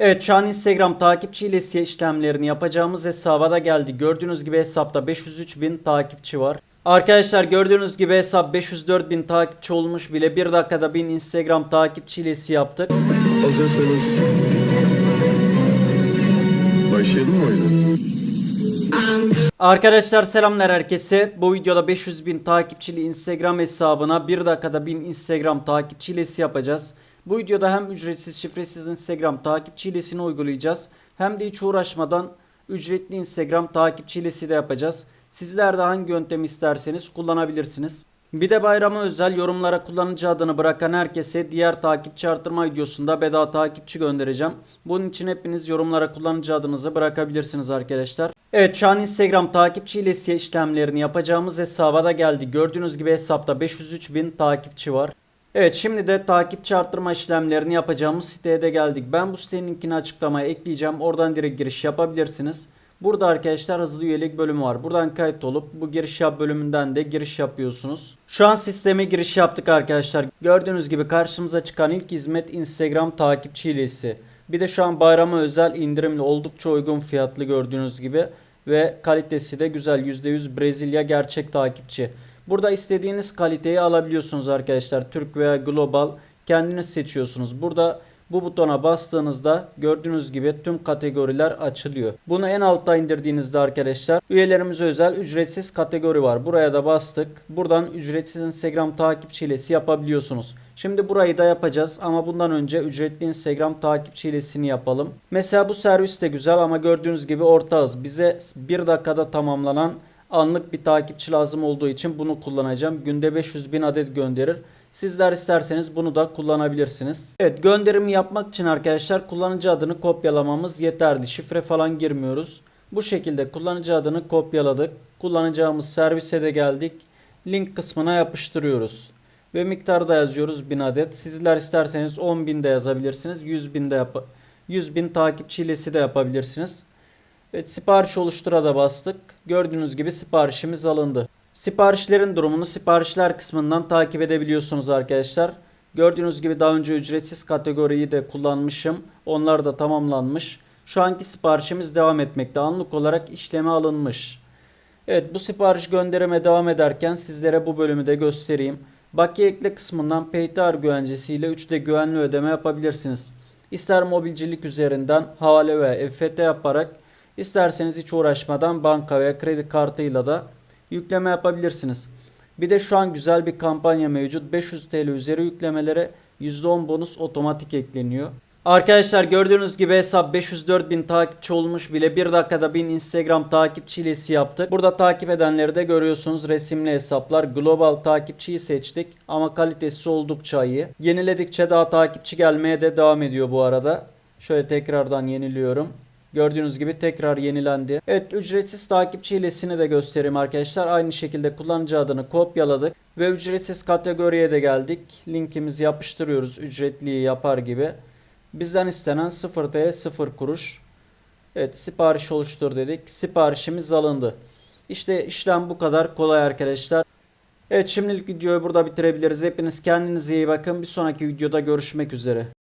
Evet şu an Instagram takipçi ilesi işlemlerini yapacağımız hesaba da geldi. Gördüğünüz gibi hesapta 503 bin takipçi var. Arkadaşlar gördüğünüz gibi hesap 504 bin takipçi olmuş bile. Bir dakikada 1000 Instagram takipçi ilesi yaptık. Hazırsanız başlayalım mı oyuna? Arkadaşlar selamlar herkese. Bu videoda 500 bin takipçili Instagram hesabına 1 dakikada 1000 Instagram takipçi yapacağız. Bu videoda hem ücretsiz şifresiz Instagram takipçi hilesini uygulayacağız. Hem de hiç uğraşmadan ücretli Instagram takipçi hilesi de yapacağız. Sizler de hangi yöntemi isterseniz kullanabilirsiniz. Bir de bayrama özel yorumlara kullanıcı adını bırakan herkese diğer takipçi artırma videosunda bedava takipçi göndereceğim. Bunun için hepiniz yorumlara kullanıcı adınızı bırakabilirsiniz arkadaşlar. Evet şu an Instagram takipçi ilesi işlemlerini yapacağımız hesaba da geldi. Gördüğünüz gibi hesapta 503 bin takipçi var. Evet şimdi de takipçi arttırma işlemlerini yapacağımız siteye de geldik. Ben bu sitenin linkini açıklamaya ekleyeceğim. Oradan direkt giriş yapabilirsiniz. Burada arkadaşlar hızlı üyelik bölümü var. Buradan kayıt olup bu giriş yap bölümünden de giriş yapıyorsunuz. Şu an sisteme giriş yaptık arkadaşlar. Gördüğünüz gibi karşımıza çıkan ilk hizmet Instagram takipçi hilesi. Bir de şu an bayrama özel indirimli oldukça uygun fiyatlı gördüğünüz gibi. Ve kalitesi de güzel %100 Brezilya gerçek takipçi. Burada istediğiniz kaliteyi alabiliyorsunuz arkadaşlar. Türk veya global kendiniz seçiyorsunuz. Burada bu butona bastığınızda gördüğünüz gibi tüm kategoriler açılıyor. Bunu en altta indirdiğinizde arkadaşlar üyelerimize özel ücretsiz kategori var. Buraya da bastık. Buradan ücretsiz Instagram takipçi hilesi yapabiliyorsunuz. Şimdi burayı da yapacağız ama bundan önce ücretli Instagram takipçi hilesini yapalım. Mesela bu servis de güzel ama gördüğünüz gibi orta hız. Bize 1 dakikada tamamlanan anlık bir takipçi lazım olduğu için bunu kullanacağım. Günde 500 bin adet gönderir. Sizler isterseniz bunu da kullanabilirsiniz. Evet gönderimi yapmak için arkadaşlar kullanıcı adını kopyalamamız yeterli. Şifre falan girmiyoruz. Bu şekilde kullanıcı adını kopyaladık. Kullanacağımız servise de geldik. Link kısmına yapıştırıyoruz. Ve miktarı da yazıyoruz 1000 adet. Sizler isterseniz 10.000 de yazabilirsiniz. 100 bin de yap 100 bin takipçi hilesi de yapabilirsiniz. Evet sipariş oluştura da bastık. Gördüğünüz gibi siparişimiz alındı. Siparişlerin durumunu siparişler kısmından takip edebiliyorsunuz arkadaşlar. Gördüğünüz gibi daha önce ücretsiz kategoriyi de kullanmışım. Onlar da tamamlanmış. Şu anki siparişimiz devam etmekte. Anlık olarak işleme alınmış. Evet bu sipariş gönderime devam ederken sizlere bu bölümü de göstereyim. Bakiye ekle kısmından PayTar güvencesiyle 3D güvenli ödeme yapabilirsiniz. İster mobilcilik üzerinden havale ve EFT yaparak isterseniz hiç uğraşmadan banka veya kredi kartıyla da yükleme yapabilirsiniz. Bir de şu an güzel bir kampanya mevcut. 500 TL üzeri yüklemelere %10 bonus otomatik ekleniyor. Arkadaşlar gördüğünüz gibi hesap 504 bin takipçi olmuş bile 1 dakikada 1000 Instagram takipçi hilesi yaptık. Burada takip edenleri de görüyorsunuz resimli hesaplar. Global takipçiyi seçtik ama kalitesi oldukça iyi. Yeniledikçe daha takipçi gelmeye de devam ediyor bu arada. Şöyle tekrardan yeniliyorum. Gördüğünüz gibi tekrar yenilendi. Evet ücretsiz takipçi hilesini de göstereyim arkadaşlar. Aynı şekilde kullanıcı adını kopyaladık. Ve ücretsiz kategoriye de geldik. Linkimizi yapıştırıyoruz ücretliyi yapar gibi. Bizden istenen 0 TL 0 kuruş. Evet sipariş oluştur dedik. Siparişimiz alındı. İşte işlem bu kadar kolay arkadaşlar. Evet şimdilik videoyu burada bitirebiliriz. Hepiniz kendinize iyi bakın. Bir sonraki videoda görüşmek üzere.